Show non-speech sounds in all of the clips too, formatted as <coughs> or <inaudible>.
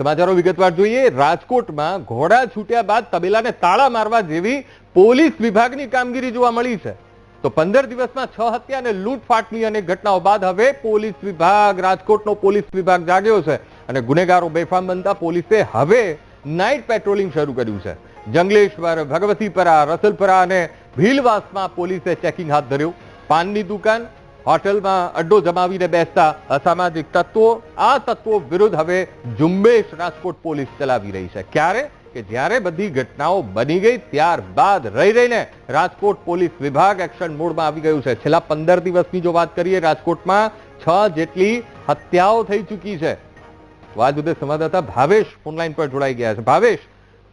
સમાચારો વિગતવાર જોઈએ. રાજકોટમાં ઘોડા છૂટ્યા બાદ તબેલાને તાળા મારવા જેવી પોલીસ વિભાગની કામગીરી જોવા મળી છે. તો પંદર દિવસમાં છ હત્યા અને લૂંટફાટની અને ઘટનાઓ બાદ હવે પોલીસ વિભાગ, રાજકોટનો પોલીસ વિભાગ જાગ્યો છે અને ગુનેગારો બેફામ બનતા પોલીસે હવે નાઇટ પેટ્રોલિંગ શરૂ કર્યું છે. જંગલેશ્વર, ભગવતીપરા, રસલપરા અને ભીલવાસમાં પોલીસે ચેકિંગ હાથ ધર્યું. પાનની દુકાન હોટલમાં અડ્ડો જમાવીને બેસતા અસામાજિક તત્વો, આ તત્વો વિરુદ્ધ હવે ઝુંબેશ રાજકોટ પોલીસ ચલાવી રહી છે. ક્યારે? કે જ્યારે બધી ઘટનાઓ બની ગઈ, ત્યારબાદ રહી રહીને રાજકોટ પોલીસ વિભાગ એક્શન મોડમાં આવી ગયું છે. છેલ્લા પંદર દિવસની જો વાત કરીએ, રાજકોટમાં છ જેટલી હત્યાઓ થઈ ચૂકી છે. તો આ મુદ્દે સંવાદદાતા ભાવેશ ઓનલાઈન પર જોડાઈ ગયા છે. ભાવેશ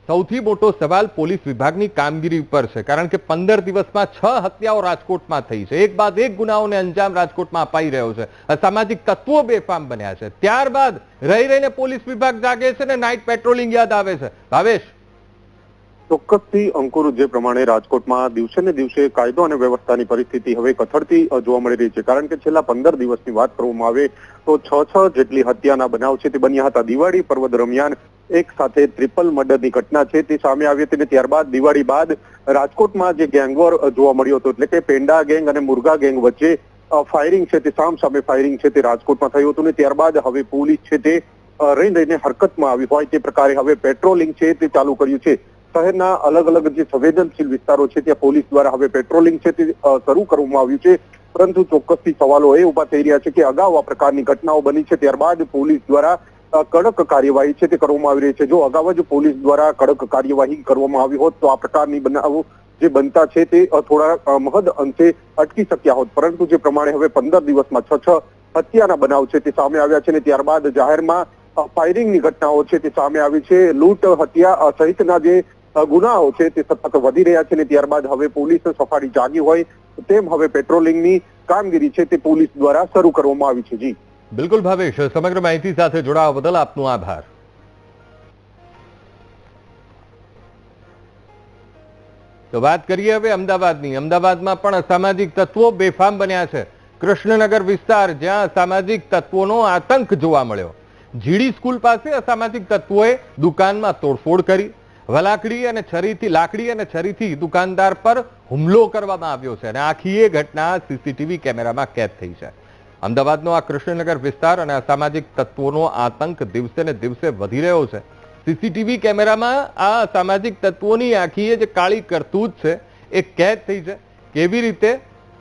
સૌથી મોટો સવાલ પોલીસ વિભાગની કામગીરી ઉપર છે, કારણ કે પંદર દિવસમાં છ હત્યાઓ રાજકોટમાં થઈ છે. એક બાદ એક ગુનાઓને અંજામ રાજકોટમાં અપાઈ રહ્યો છે. અસામાજિક તત્વો બેફામ બન્યા છે. ત્યારબાદ રહી રહીને પોલીસ વિભાગ જાગે છે ને નાઇટ પેટ્રોલિંગ યાદ આવે છે. ભાવેશ? ચોક્કસથી, અંકુર, જે પ્રમાણે રાજકોટમાં દિવસે ને દિવસે કાયદો અને વ્યવસ્થાની પરિસ્થિતિ હવે કથળતી જોવા મળી રહી છે. કારણ કે છેલ્લા પંદર દિવસની વાત કરવામાં આવે તો છ છ જેટલી હત્યાના બનાવ છે તે બન્યા હતા. દિવાળી પર્વ દરમિયાન એક સાથે ટ્રિપલ મર્ડરની ઘટના છે તે સામે આવી હતી અને ત્યારબાદ દિવાળી બાદ રાજકોટમાં જે ગેંગવોર જોવા મળ્યો હતો એટલે કે પેંડા ગેંગ અને મુરગા ગેંગ વચ્ચે ફાયરિંગ છે તે સામ સામે ફાયરિંગ છે તે રાજકોટમાં થયું હતું અને ત્યારબાદ હવે પોલીસ છે તે અ, રહી રહીને હરકતમાં આવી હોય તે પ્રકારે હવે પેટ્રોલિંગ છે તે ચાલુ કર્યું છે. શહેરના અલગ અલગ જે સંવેદનશીલ વિસ્તારો છે ત્યાં પોલીસ દ્વારા હવે પેટ્રોલિંગ છે તે શરૂ કરવામાં આવ્યું છે. પરંતુ ચોક્કસથી સવાલો એ ઊભા થઈ રહ્યા છે કે અગાઉ આ પ્રકારની ઘટનાઓ બની છે ત્યારબાદ પોલીસ દ્વારા કડક કાર્યવાહી છે તે કરવામાં આવી રહી છે. જો અગાઉ જ પોલીસ દ્વારા કડક કાર્યવાહી કરવામાં આવી હોત, તો આ પ્રકારની બનાવો જે બનતા છે તે થોડા મહદ અંશે અટકી શક્યા હોત. પરંતુ જે પ્રમાણે હવે પંદર દિવસમાં છ છ હત્યાના બનાવ છે તે સામે આવ્યા છે અને ત્યારબાદ જાહેરમાં ફાયરિંગની ઘટનાઓ છે તે સામે આવી છે. લૂંટ, હત્યા સહિતના જે ગુનાઓ છે તે સતત વધી રહ્યા છે અને ત્યારબાદ હવે પોલીસ સફાળી જાગી હોય, તેમ હવે પેટ્રોલિંગની કામગીરી છે તે પોલીસ દ્વારા શરૂ કરવામાં આવી છે. જી. બિલકુલ ભાવેશ, સમગ્ર માહિતી સાથે જોડાવા બદલ આપનો આભાર. તો વાત કરીએ હવે અમદાવાદની. અમદાવાદમાં પણ અસામાજિક તત્વો બેફામ બન્યા છે. કૃષ્ણનગર વિસ્તાર જ્યાં અસામાજિક તત્વોનો આતંક જોવા મળ્યો. જીડી સ્કૂલ પાસે અસામાજિક તત્વોએ દુકાનમાં તોડફોડ કરી. વલાકડી અને છરીથી, લાકડી અને છરીથી દુકાનદાર પર હુમલો કરવામાં આવ્યો છે અને આખી એ ઘટના સીસીટીવી કેમેરામાં કેદ થઈ છે. અમદાવાદનો આ કૃષ્ણનગર વિસ્તાર અને અસામાજિક તત્વોનો આતંક દિવસે ને દિવસે વધી રહ્યો છે. સીસીટીવી કેમેરામાં આ સામાજિક તત્વોની આખીએ જે કાળી કરતૂત છે, એ કેદ થઈ છે. કેવી રીતે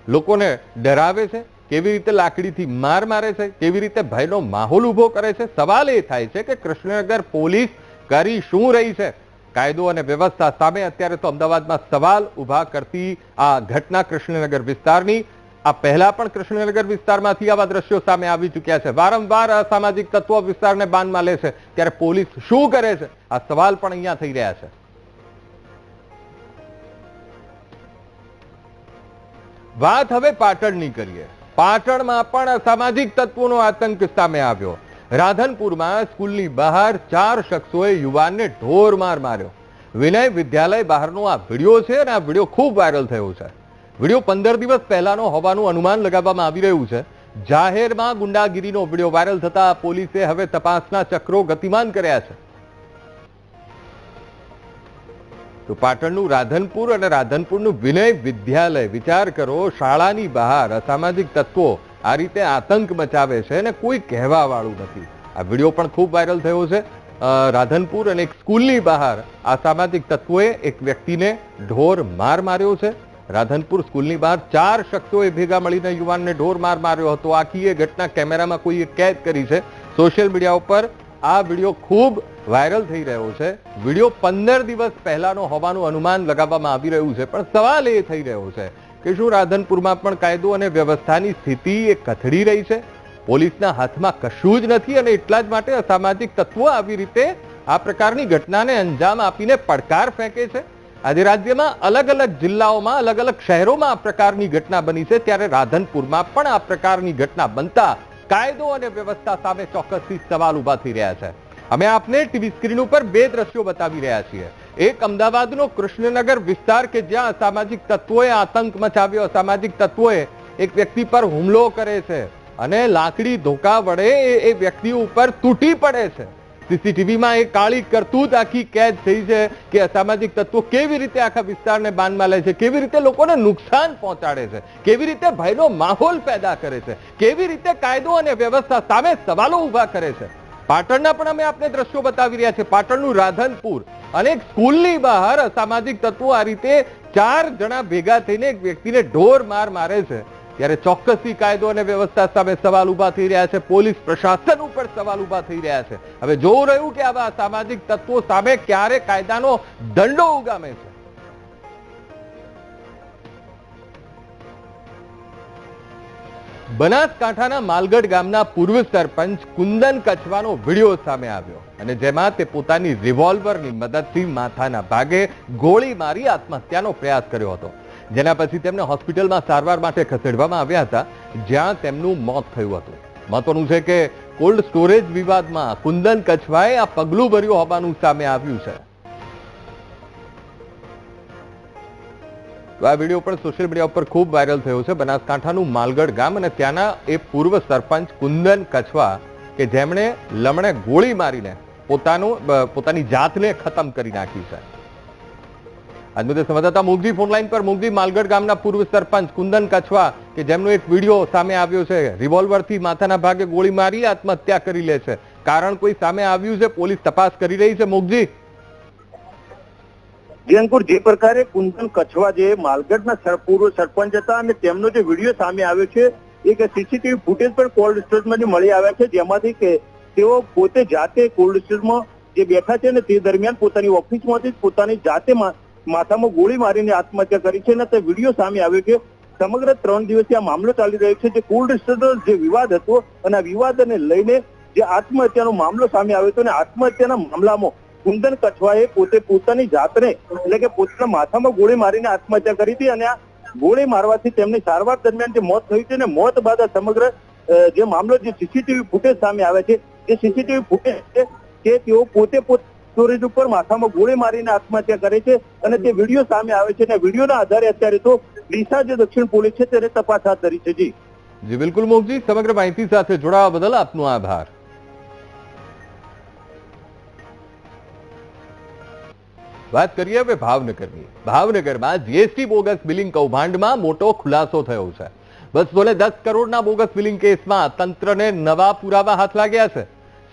લોકોને ડરાવે છે, કેવી રીતે લાકડીથી માર મારે છે, કેવી રીતે ભયનો માહોલ ઊભો કરે છે. સવાલ એ થાય છે કે કૃષ્ણનગર પોલીસ કરી શું રહી છે? કાયદો અને વ્યવસ્થા સામે અત્યારે તો અમદાવાદમાં સવાલ ઊભા કરતી આ ઘટના કૃષ્ણનગર વિસ્તારની આ પહેલા પણ કૃષ્ણનગર વિસ્તારમાંથી આવા દ્રશ્યો સામે આવી ચૂક્યા છે. વારંવાર અસામાજિક તત્વો વિસ્તારને બાનમાં લે છે. ત્યારે પોલીસ શું કરે છે? આ સવાલ પણ અહીંયા થઈ રહ્યા છે. વાત હવે પાટણની કરીએ. પાટણમાં પણ અસામાજિક તત્વોનો આતંક સામે આવ્યો. રાધનપુરમાં સ્કૂલની બહાર ચાર શખ્સોએ યુવાનને ઢોર માર માર્યો. વિનય વિદ્યાલય બહારનો આ વીડિયો છે અને આ વીડિયો ખૂબ વાયરલ થયો છે. વીડિયો પંદર દિવસ પહેલાનો હોવાનું અનુમાન લગાવવામાં આવી રહ્યું છે. જાહેરમાં ગુંડાગીરીનો વીડિયો વાયરલ થતા પોલીસે હવે તપાસના ચક્રો ગતિમાન કર્યા છે. તો પાટણનું રાધનપુર અને રાધનપુરનું વિનય વિદ્યાલય, વિચાર કરો, શાળાની બહાર અસામાજિક તત્વો આ રીતે આતંક મચાવે છે અને કોઈ કહેવા વાળું નથી. આ વીડિયો પણ ખૂબ વાયરલ થયો છે. રાધનપુર અને એક સ્કૂલની બહાર આ સામાજિક તત્વોએ એક વ્યક્તિને ઢોર માર માર્યો છે. રાધનપુર સ્કૂલની બહાર ચાર શખ્સોએ ભેગા મળીને યુવાનને ઢોર માર માર્યો હતો. આખી એ ઘટના કેમેરામાં કોઈએ કેદ કરી છે. સોશિયલ મીડિયા ઉપર આ વીડિયો ખૂબ વાયરલ થઈ રહ્યો છે. વીડિયો પંદર દિવસ પહેલાનો હોવાનું અનુમાન લગાવવામાં આવી રહ્યું છે, પણ સવાલ એ થઈ રહ્યો છે કે શું રાધનપુરમાં પણ કાયદો અને વ્યવસ્થાની સ્થિતિ એ કથળી રહી છે? પોલીસના હાથમાં કશું જ નથી અને એટલા જ માટે અસામાજિક તત્વો આવી રીતે આ પ્રકારની ઘટનાને અંજામ આપીને પડકાર ફેંકે છે? આજે રાજ્યમાં અલગ અલગ જિલ્લાઓમાં, અલગ અલગ શહેરોમાં આ પ્રકારની ઘટના બની છે. ત્યારે રાધનપુરમાં પણ આ પ્રકારની ઘટના બનતા કાયદો અને વ્યવસ્થા સામે ચોક્કસથી સવાલ ઊભા થઈ રહ્યા છે. અમે આપને ટીવી સ્ક્રીન ઉપર બે દ્રશ્યો બતાવી રહ્યા છીએ. એક અમદાવાદનો કૃષ્ણનગર વિસ્તાર કે જ્યાં અસામાજિક તત્વોએ આતંક મચાવ્યો, અસામાજિક તત્વોએ એક વ્યક્તિ પર હુમલો કરે છે અને લાકડી ધોકા વડે એ- વ્યક્તિ ઉપર તૂટી પડે છે. સીસીટીવીમાં એક કાળી કરતૂત આખી કેદ થઈ છે કે અસામાજિક તત્વો કેવી રીતે આખા વિસ્તારને બાનમાં લે છે? કેવી રીતે લોકોને નુકસાન પહોંચાડે છે? કેવી રીતે ભયનો માહોલ પેદા કરે છે? કેવી રીતે કાયદો અને વ્યવસ્થા સામે સવાલો ઊભા કરે છે? પાટણના પણ અમે આપને દ્રશ્યો બતાવી રહ્યા છે પાટણનું રાધનપુર અનેક સ્કૂલની બહાર અસામાજિક તત્વો આ રીતે ચાર જણા ભેગા થઈને એક વ્યક્તિને ઢોર માર મારે છે. ત્યારે ચોક્કસથી કાયદો અને વ્યવસ્થા સામે સવાલ ઊભા થઈ રહ્યા છે. પોલીસ પ્રશાસન ઉપર સવાલ ઊભા થઈ રહ્યા છે. હવે જોવું રહ્યું કે આવા સામાજિક તત્વો સામે ક્યારે કાયદાનો દંડો ઉગામે છે? બનાસકાંઠાના માલગઢ ગામના પૂર્વ સરપંચ કુંદન કચવાનો વીડિયો સામે આવ્યો અને જેમાં તે પોતાની રિવોલ્વરની મદદથી માથાના ભાગે ગોળી મારી આત્મહત્યાનો પ્રયાસ કર્યો હતો. જેના પછી તેમને હોસ્પિટલમાં સારવાર માટે ખસેડવામાં આવ્યા હતા, જ્યાં તેમનું મોત થયું હતું. મહત્વનું છે કે કોલ્ડ સ્ટોરેજ વિવાદમાં કુંદન કચવાએ આ પગલું ભર્યું હોવાનું સામે આવ્યું છે. આ વીડિયો પણ સોશિયલ મીડિયા ઉપર ખૂબ વાયરલ થયો છે. બનાસકાંઠાનું માલગઢ ગામ અને ત્યાંના એ પૂર્વ સરપંચ કુંદન કછવા કે જેમણે લમણે ગોળી મારીને પોતાનું પોતાની જાતને ખતમ કરી નાખી છે. આજ સંવાદદાતા મુગધી ફોનલાઈન પર મુગધી માલગઢ ગામના પૂર્વ સરપંચ કુંદન કછવા કે જેમનો એક વીડિયો સામે આવ્યો છે. રિવોલ્વરથી માથાના ભાગે ગોળી મારી આત્મહત્યા કરી લે છે. કારણ કોઈ સામે આવ્યું છે, પોલીસ તપાસ કરી રહી છે. મુગજી જી અંકુર જે પ્રકારે કુંદન કછવા જે માલગઢના પૂર્વ સરપંચ હતા અને તેમનો જે વીડિયો સામે આવ્યો છે એક સીસીટીવી ફૂટેજ પણ કોલ્ડ સ્ટોરેજમાંથી મળી આવ્યા છે. જેમાંથી કે તેઓ પોતે જાતે કોલ્ડ સ્ટોરેજમાં જે બેઠા છે ને તે દરમિયાન પોતાની ઓફિસમાંથી જ પોતાની જાતે માથામાં ગોળી મારીને આત્મહત્યા કરી છે અને તે વીડિયો સામે આવ્યો છે. સમગ્ર ત્રણ દિવસથી આ મામલો ચાલી રહ્યો છે. જે કોલ્ડ સ્ટોરેજ જે વિવાદ હતો અને આ વિવાદને લઈને જે આત્મહત્યાનો મામલો સામે આવ્યો હતો અને આત્મહત્યાના મામલામાં કુંદન કઠવાએ પોતે પોતાની જાતને એટલે કે પોતાના માથામાં ગોળી મારીને આત્મહત્યા કરી હતી અને આ ગોળી મારવાથી તેમની સારવાર દરમિયાન જે મોત થયું છે અને મોત બાદ આ સમગ્ર જે મામલો જે સીસીટીવી ફૂટેજ સામે આવે છે. જે સીસીટીવી ફૂટેજ છે કે તેઓ પોતે પોત સ્ટોરેજ ઉપર માથામાં ગોળી મારીને આત્મહત્યા કરે છે અને તે વીડિયો સામે આવે છે અને વિડીયોના આધારે અત્યારે તો ડીસા જે દક્ષિણ પોલીસ છે તેને તપાસ હાથ ધરી છે. જી. જી, બિલકુલ મોગજી સમગ્ર માહિતી સાથે જોડાવા બદલ આપનો આભાર. વાત કરીએ હવે ભાવનગરની. ભાવનગરમાં જીએસટી બોગસ બિલિંગ કૌભાંડમાં મોટો ખુલાસો થયો છે. બસો ને દસ કરોડના બોગસ બિલિંગ કેસમાં તંત્રને નવા પુરાવા હાથ લાગ્યા છે.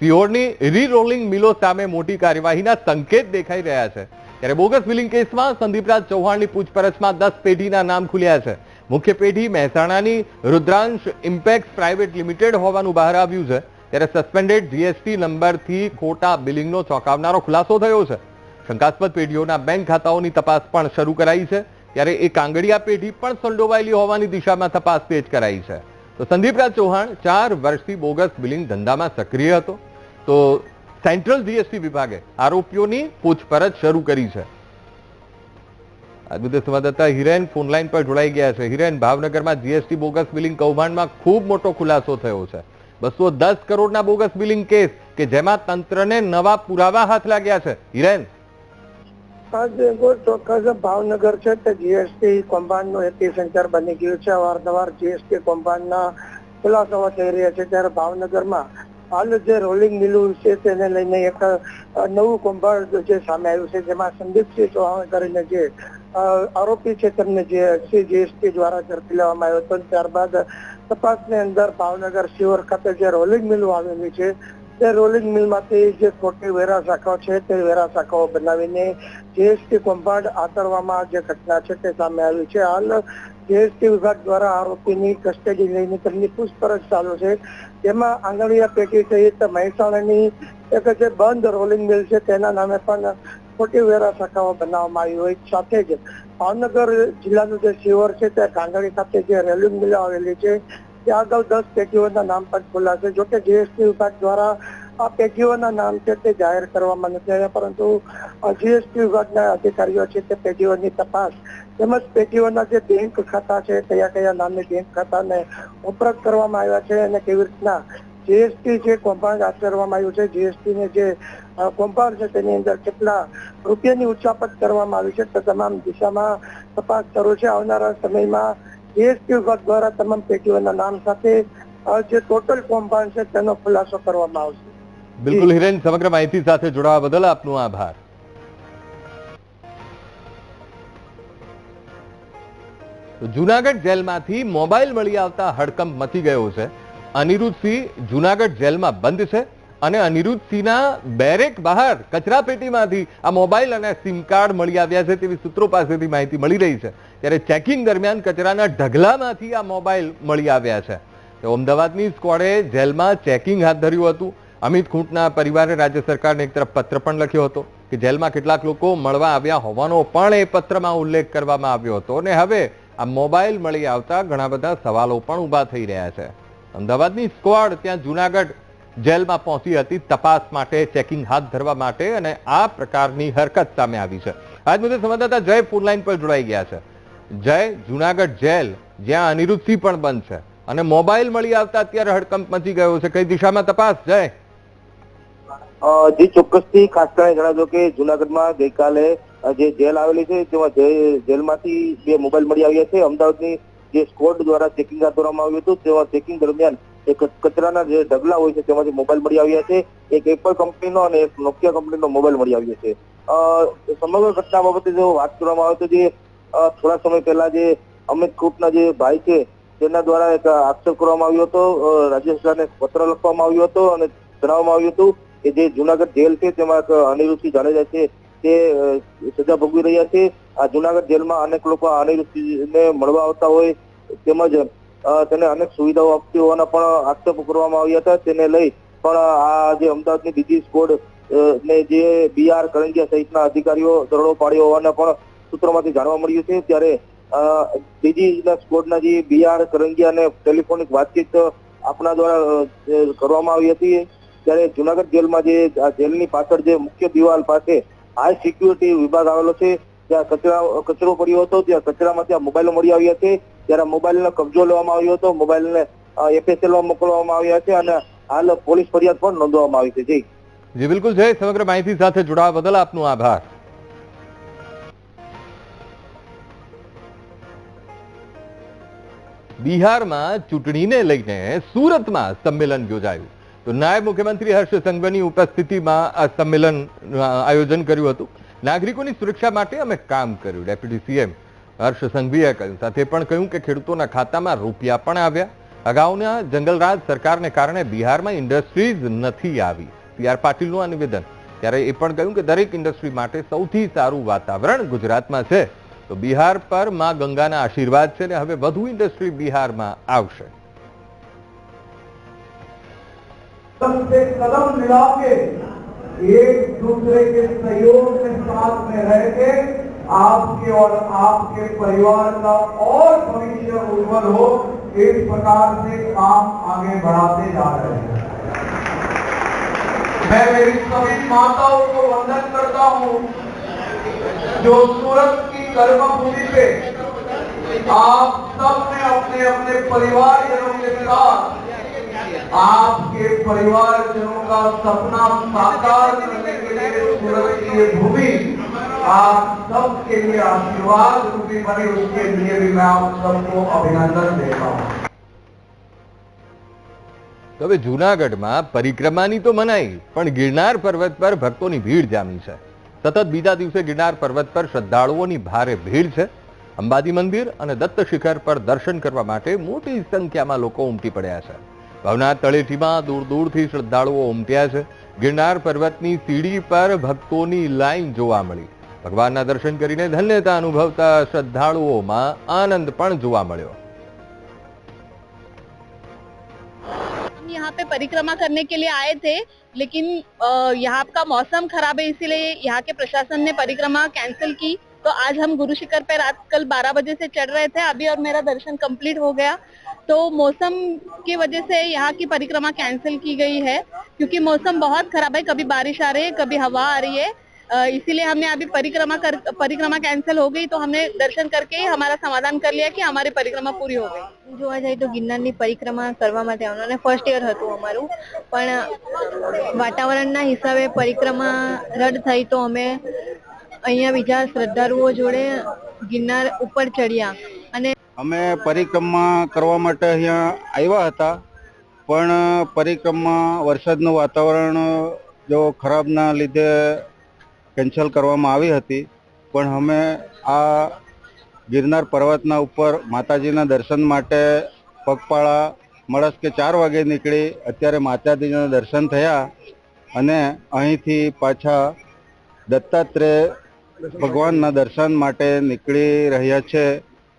સિહોરની રીરોલિંગ મિલો સામે મોટી કાર્યવાહીના સંકેત દેખાઈ રહ્યા છે. ત્યારે બોગસ બિલિંગ કેસમાં સંદીપરાજ ચૌહાણની પૂછપરછમાં દસ પેઢીના નામ ખુલ્યા છે. મુખ્ય પેઢી મહેસાણાની રુદ્રાંશ ઇમ્પેક્સ પ્રાઇવેટ લિમિટેડ હોવાનું બહાર આવ્યું છે. ત્યારે સસ્પેન્ડેડ જીએસટી નંબરથી ખોટા બિલિંગનો ચોંકાવનારો ખુલાસો થયો છે. શંકાસ્પદ પેઢીઓના બેંક ખાતાઓની તપાસ પણ શરૂ કરાઈ છે. ત્યારે એ કાંગડિયા પેઢી પણ સંડોવાયેલી હોવાની દિશામાં તપાસ તેજ કરાઈ છે. તો સંદીપરાજ ચૌહાણ ચાર વર્ષથી બોગસ બિલિંગ ધંધામાં સક્રિય હતો. તો સેન્ટ્રલ જીએસટી વિભાગે આરોપીઓની પૂછપરછ શરૂ કરી છે. આ સંવાદદાતા હિરેન ફોનલાઈન પર જોડાઈ ગયા છે. હિરેન, ભાવનગરમાં જીએસટી બોગસ બિલિંગ કૌભાંડમાં ખૂબ મોટો ખુલાસો થયો છે. બસો દસ કરોડના બોગસ બિલિંગ કેસ કે જેમાં તંત્રને નવા પુરાવા હાથ લાગ્યા છે. હિરેન. ચોક્કસ ભાવનગર છે તે જીએસટી કૌભાંડનું એપિસેન્ટર બની ગયું છે. અવારનવાર જીએસટી કૌભાંડના ખુલાસાઓ થઈ રહ્યા છે. ત્યારે ભાવનગરમાં હાલ જે રોલિંગ મિલું છે તેને લઈને એક નવું કૌભાંડ જે સામે આવ્યું છે, જેમાં સંદીપસિંહ ચૌહાણ કરીને જે આરોપી છે તેમને જે જીએસટી દ્વારા ઝડપી લેવામાં આવ્યો હતો. ત્યારબાદ તપાસની અંદર ભાવનગર શિવર ખાતે જે રોલિંગ મિલ આવેલી છે, તે રોલિંગ મિલમાંથી જે ખોટી વેરા શાખાઓ છે તે વેરા શાખાઓ બનાવીને જીએસટી કૌભાંડ આચરવામાં જે ઘટના છે તે સામે આવી છે. હાલ જીએસટી વિભાગ દ્વારા આરોપીની કસ્ટડી લઈને તેમની પૂછપરછ ચાલુ છે. તેમાં આંગણિયા પેટી સહિત મહેસાણાની એક જે બંધ રોલિંગ મિલ છે, તેના નામે પણ ખોટી વેરા શાખાઓ બનાવવામાં આવી હોય સાથે જ ભાવનગર જિલ્લાનું જે શિવર છે, તે કાંગડી ખાતે જે રેલિંગ મિલ આવેલી છે ત્યાં અગાઉ દસ પેટીઓના નામ પણ ખુલ્લાશે જોકે જીએસટી વિભાગ દ્વારા આ પેટીઓના નામ છે, તે જાહેર કરવામાં નથી આવ્યા, પરંતુ જીએસટી વિભાગના અધિકારીઓ છે, તે પેટીઓની તપાસ તેમજ પેટીઓના જે બેંક ખાતા છે, કયા કયા નામની બેંક ખાતાને ઉપરત કરવામાં આવ્યા છે અને કેવી રીતના જીએસટી જે કૌભાંડ આચરવામાં આવ્યું છે જીએસટી ને જે કૌભાંડ છે તેની અંદર કેટલા રૂપિયાની ઉચાપત કરવામાં આવી છે, તે તમામ દિશામાં તપાસ શરૂ છે. આવનારા સમયમાં જીએસટી વિભાગ દ્વારા તમામ પેટીઓના નામ સાથે જે ટોટલ કૌભાંડ છે તેનો ખુલાસો કરવામાં આવશે. બિલકુલ હિરેન, સમગ્ર માહિતી સાથે જોડાવા બદલ આપનો આભાર. તો જુનાગઢ જેલમાંથી મોબાઈલ મળી આવતા હડકંપ મચી ગયો છે. અનિરુદ્ધસિંહ જુનાગઢ જેલમાં બંધ છે અને અનિરુદ્ધસિંહના બેરેક બહાર કચરાપેટીમાંથી આ મોબાઈલ અને સિમ કાર્ડ મળી આવ્યા છે તેવી સૂત્રો પાસેથી માહિતી મળી રહી છે. ત્યારે ચેકિંગ દરમિયાન કચરાના ઢગલામાંથી આ મોબાઈલ મળી આવ્યા છે. તો અમદાવાદની સ્કોડે જેલમાં ચેકિંગ હાથ ધર્યું હતું. અમિત ખૂંટના પરિવારે રાજ્ય સરકારને એક તરફ પત્ર પણ લખ્યો હતો કે જેલમાં કેટલાક લોકો મળવા આવ્યા હોવાનો પણ એ પત્રમાં ઉલ્લેખ કરવામાં આવ્યો હતો. અને હવે આ મોબાઈલ મળી આવતા ઘણા બધા સવાલો પણ ઊભા થઈ રહ્યા છે. અમદાવાદની સ્ક્વોડ ત્યાં જૂનાગઢ જેલમાં પહોંચી હતી, તપાસ માટે ચેકિંગ હાથ ધરવા માટે અને આ પ્રકારની હરકત સામે આવી છે. આજ મુદ્દે સંવાદદાતા જય ફોનલાઈન પર જોડાઈ ગયા છે. જય, જુનાગઢ જેલ, જ્યાં અનિરુદ્ધસિંહ પણ બંધ છે અને મોબાઈલ મળી આવતા અત્યારે હડકંપ મચી ગયો છે. કઈ દિશામાં તપાસ? જય. જે, ચોક્કસથી ખાસ કરીને જણાવજો કે જુનાગઢમાં ગઈકાલે જે જેલ આવેલી છે, તેમાં જેલમાંથી બે મોબાઈલ મળી આવ્યા છે. અમદાવાદની જે સ્કોડ દ્વારા ચેકિંગ હાથ ધરવામાં આવ્યું હતું, તેમાં ચેકિંગ દરમિયાન એક કચરાના જે ઢગલા હોય છે, તેમાંથી મોબાઈલ મળી આવ્યા છે. એક એપલ કંપનીનો અને એક નોકિયા કંપનીનો મોબાઈલ મળી આવ્યો છે. સમગ્ર ઘટના બાબતે જો વાત કરવામાં આવે તો જે થોડા સમય પહેલા જે અમિત ગ્રુપના જે ભાઈ છે, તેના દ્વારા એક આક્ષેપ કરવામાં આવ્યો હતો. રાજ્ય સરકારને પત્ર લખવામાં આવ્યો હતો અને જણાવવામાં આવ્યું હતું કે જે જુનાગઢ જેલ છે, તેમાં અનિરુદ્ધસિંહ જાડેજા છે. તે સજા ભોગવી રહ્યા છે. આ જુનાગઢ જેલમાં અનેક લોકો આ અનિરુદ્ધસિંહને મળવા આવતા હોય તેમજ તેને અનેક સુવિધાઓ આપતી હોવાના પણ આક્ષેપ કરવામાં આવ્યા હતા. તેને લઈ પણ આ જે અમદાવાદની બીજી સ્કોડ ને જે બીઆર કરંજિયા સહિતના અધિકારીઓ દરોડો પાડ્યો હોવાના પણ સૂત્રોમાંથી જાણવા મળ્યું છે. ત્યારે બીજી સ્કોડના જે બીઆર કરંગિયાને ટેલિફોનિક વાતચીત આપણા દ્વારા કરવામાં આવી હતી. ત્યારે જુનાગઢ જેલમાં જે જેલની પાછળ જે મુખ્ય દિવાલ પાસે હાઈ સિક્યુરિટી વિભાગ આવેલો છે ત્યાં કચરા, કચરો પડ્યો હતો, ત્યાં કચરામાં ત્યાં મોબાઈલો મળી આવ્યા છે ત્યારે મોબાઈલનો કબજો લેવામાં આવ્યો હતો, મોબાઈલને એફએસએલમાં મોકલવામાં આવ્યા છે અને હાલ પોલીસ ફરિયાદ પણ નોંધવામાં આવી છે. જી. જી, બિલકુલ જય સમગ્ર માહિતી સાથે જોડાવા બદલ આપનો આભાર. બિહારમાં ચૂંટણીને લઈને સુરતમાં સંમેલન યોજાયું. તો નાયબ મુખ્યમંત્રી હર્ષ સંઘવીની ઉપસ્થિતિમાં આ સંમેલન આયોજન કર્યું હતું. નાગરિકોની સુરક્ષા માટે અમે કામ કર્યું, ડેપ્યુટી સીએમ હર્ષ સંઘવીએ કહ્યું. સાથે પણ કહ્યું કે ખેડૂતોના ખાતામાં રૂપિયા પણ આવ્યા. અગાઉના જંગલરાજ સરકારને કારણે બિહારમાં ઇન્ડસ્ટ્રીઝ નથી આવી. સી આર પાટીલનું આ નિવેદન. ત્યારે એ પણ કહ્યું કે દરેક ઇન્ડસ્ટ્રી માટે સૌથી સારું વાતાવરણ ગુજરાતમાં છે. તો બિહાર પરમાં ગંગાના આશીર્વાદ છે ને હવે વધુ ઇન્ડસ્ટ્રી બિહારમાં આવશે. कदम से कदम मिला के एक दूसरे के सहयोग के साथ में रह के आपके और आपके परिवार का और भविष्य उज्जवल हो, इस प्रकार से काम आगे बढ़ाते जा रहे हैं। मैं मेरी सभी माताओं को वंदन करता हूँ, जो सूरत की कर्मभूमि पे आप सबने अपने अपने परिवारजनों के साथ आपके परिवारजनों का सपना साकार करने के लिए सूरत की ये भूमि आप सबके लिए आशीर्वाद रूपी बनी उसके लिए भी मैं आप सबको अभिनंदन देता हूँ તો હવે જૂનાગઢમાં પરિક્રમાની તો મનાઈ પણ ગિરનાર પર્વત પર ભક્તોની ભીડ જામી છે સતત બીજા દિવસે ગિરનાર પર્વત પર શ્રદ્ધાળુઓની ભારે ભીડ છે અંબાજી મંદિર અને દત્ત શિખર પર દર્શન કરવા માટે મોટી સંખ્યામાં લોકો ઉમટી પડ્યા છે ભવનાથ તળેટીમાં દૂર દૂરથી શ્રદ્ધાળુઓ ઉમટ્યા છે ગિરનાર પર્વતની સીડી પર ભક્તોની લાઈન જોવા મળી ભગવાનના દર્શન કરીને ધન્યતા અનુભવતા શ્રદ્ધાળુઓમાં આનંદ પણ જોવા મળ્યો हम यहाँ पे परिक्रमा करने के लिए आए थे लेकिन अ, यहाँ का मौसम खराब है इसीलिए यहाँ के प्रशासन ने परिक्रमा कैंसिल की तो आज हम गुरु शिखर पे रात कल 12 बजे से चढ़ रहे थे अभी और मेरा दर्शन कंप्लीट हो गया तो मौसम की वजह से यहाँ की परिक्रमा कैंसिल की गई है क्योंकि मौसम बहुत खराब है कभी बारिश आ रही है कभी हवा आ रही है अ, इसीलिए हमने अभी परिक्रमा कर परिक्रमा कैंसिल हो गई तो हमने दर्शन करके ही हमारा समाधान कर लिया कि हमारी परिक्रमा पूरी हो गई જોવા જાય તો ગિરનારની પરિક્રમા કરવા માટે આવવાનું અને ફર્સ્ટ યર હતું અમારું પણ વાતાવરણના હિસાબે પરિક્રમા રદ થઈ તો અમે અહીંયા બીજા શ્રદ્ધાળુઓ જોડે ગિરનાર ઉપર ચડ્યા અને અમે પરિક્રમા કરવા માટે અહીંયા આવ્યા હતા, પણ પરિક્રમા વરસાદનું વાતાવરણ જો ખરાબના લીધે કેન્સલ કરવામાં આવી હતી, પણ અમે આ ગિરનાર પર્વતના ઉપર માતાજીના દર્શન માટે પગપાળા મળસ કે ચાર વાગે નીકળી અત્યારે માતાજીના દર્શન થયા અને અહીંથી પાછા દત્તાત્રેય ભગવાનના દર્શન માટે નીકળી રહ્યા છે.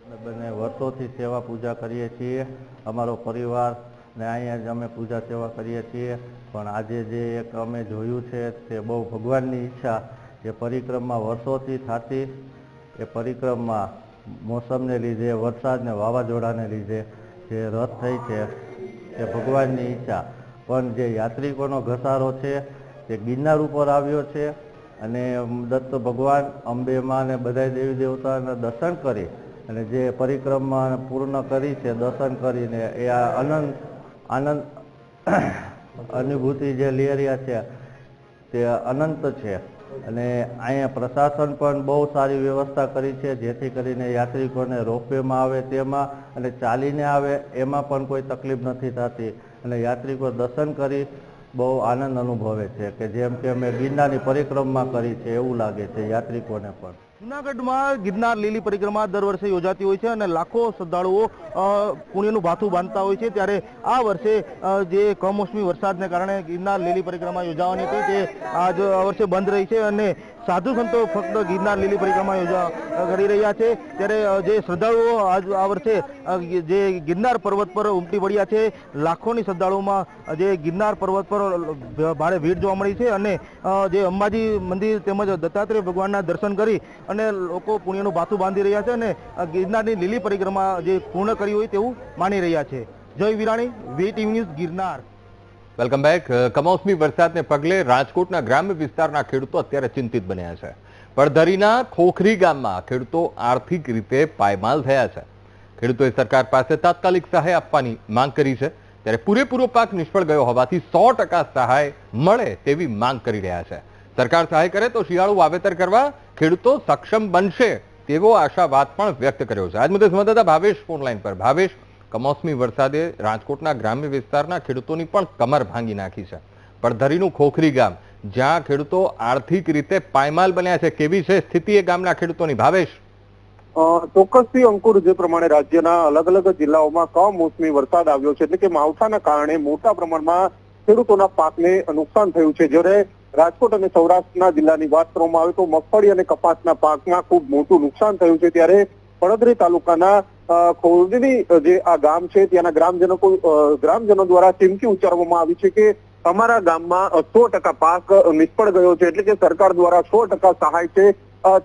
બંને વર્ષોથી સેવા પૂજા કરીએ છીએ. અમારો પરિવાર ને અહીંયા જ અમે પૂજા સેવા કરીએ છીએ. પણ આજે જે એક અમે જોયું છે તે બહુ ભગવાનની ઈચ્છા. એ પરિક્રમા વર્ષોથી થતી, એ પરિક્રમા મોસમને લીધે, વરસાદ ને વાવાઝોડાને લીધે જે રદ થઈ છે, એ ભગવાનની ઈચ્છા. પણ જે યાત્રિકોનો ઘસારો છે, તે ગિરનાર ઉપર આવ્યો છે અને દત્ત ભગવાન અંબેમાં ને બધા દેવી દેવતાના દર્શન કરી અને જે પરિક્રમા પૂર્ણ કરી છે, દર્શન કરીને, એ આ અનંત આનંદ <coughs> અનુભૂતિ જે લઈ રહ્યા છે, તે અનંત છે. અને અહીંયા પ્રશાસન પણ બહુ સારી વ્યવસ્થા કરી છે, જેથી કરીને યાત્રિકોને રોપવેમાં આવે તેમાં, અને ચાલીને આવે એમાં પણ કોઈ તકલીફ નથી થતી. અને યાત્રિકો દર્શન કરી બહુ આનંદ અનુભવે છે, કે જેમ કે અમે ગિરનારની પરિક્રમા કરી છે, એવું લાગે છે યાત્રિકોને પણ. જુનાગઢમાં ગિરનાર લીલી પરિક્રમા દર વર્ષે યોજાતી હોય છે અને લાખો શ્રદ્ધાળુઓ પુણ્યનું ભાથું બાંધતા હોય છે. ત્યારે આ વર્ષે જે કમોસમી વરસાદને કારણે ગિરનાર લીલી પરિક્રમા યોજાવાની હતી તે આજ વર્ષે બંધ રહી છે અને સાધુ સંતો ફક્ત ગિરનાર લીલી પરિક્રમા કરી રહ્યા છે. ત્યારે જે શ્રદ્ધાળુઓ આજ આ વર્ષે જે ગિરનાર પર્વત પર ઉમટી પડ્યા છે, લાખોની શ્રદ્ધાળુઓમાં જે ગિરનાર પર્વત પર ભારે ભીડ જોવા મળી છે અને જે અંબાજી મંદિર તેમજ દત્તાત્રેય ભગવાનના દર્શન કરી અને લોકો પુણ્યનું ભાથું બાંધી રહ્યા છે અને ગિરનારની લીલી પરિક્રમા જે પૂર્ણ કરી હોય તેવું માની રહ્યા છે. Jay Virani, V TV news Girnar. Welcome back. કમોસમી વરસાદને પગલે રાજકોટના ગ્રામ્ય વિસ્તારના ખેડૂતો અત્યારે ચિંતિત બન્યા છે. પડધરીના ખોખરી ગામમાં ખેડૂતો આર્થિક રીતે પાયમાલ થયા છે. ખેડૂતોએ સરકાર પાસે તાત્કાલિક સહાય આપવાની માંગ કરી છે. ત્યારે પૂરેપૂરો પાક નિષ્ફળ ગયો હોવાથી સો ટકા સહાય મળે તેવી માંગ કરી રહ્યા છે. સરકાર સહાય કરે તો શિયાળુ વાવેતર કરવા ખેડૂતો સક્ષમ બનશે તેવો આશાવાદ પણ વ્યક્ત કર્યો છે. આજ મુદ્દે સંવાદદાતા ભાવેશ ફોનલાઈન પર. ભાવેશ કમોસમી વરસાદે રાજકોટના ગ્રામ્ય વિસ્તારના ખેડૂતોની પણ કમર ભાંગી નાખી છે. પડધરીનું ખોખરી ગામ, જ્યાં ખેડૂતો આર્થિક રીતે પાયમાલ બન્યા છે. કેવી છે સ્થિતિ એ ગામના ખેડૂતોની? ભાવેશ? ચોક્કસથી અંકુર, જે પ્રમાણે રાજ્યના અલગ અલગ જિલ્લાઓમાં કમોસમી વરસાદ આવ્યો છે, એટલે કે માવઠાના કારણે મોટા પ્રમાણમાં ખેડૂતોના પાકને નુકસાન થયું છે. જ્યારે રાજકોટ અને સૌરાષ્ટ્રના જિલ્લાની વાત કરવામાં આવે તો મગફળી અને કપાસના પાકમાં ખૂબ મોટું નુકસાન થયું છે. ત્યારે પડદરી તાલુકાના ખોરડીની જે આ ગામ છે ત્યાંના ગ્રામજનો ગ્રામજનો દ્વારા ચીમકી ઉચ્ચારવામાં આવી છે કે અમારા ગામમાં સો ટકા પાક નિષ્ફળ ગયો છે એટલે કે સરકાર દ્વારા સો ટકા સહાય છે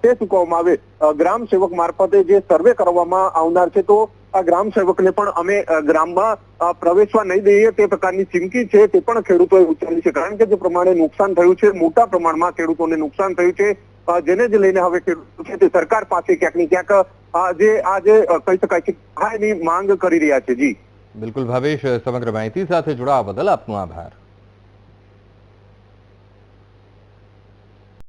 તે ચૂકવવામાં આવે. ગ્રામ સેવક મારફતે જે સર્વે કરવામાં આવનાર છે તો આ ગ્રામ સેવકને પણ અમે ગ્રામમાં પ્રવેશવા નહીં દઈએ તે પ્રકારની ચીમકી છે તે પણ ખેડૂતોએ ઉચ્ચારી છે. કારણ કે જે પ્રમાણે નુકસાન થયું છે, મોટા પ્રમાણમાં ખેડૂતોને નુકસાન થયું છે જેને જ લઈને હવે ખેડૂતો તે સરકાર પાસે ક્યાંક ને ક્યાંક આજે જે, આ જે કહી શકાય કે સહાયની માંગ કરી રહ્યા છે. જી. બિલકુલ ભાવેશ, સમગ્ર માહિતી સાથે જોડાવા બદલ આપનો આભાર.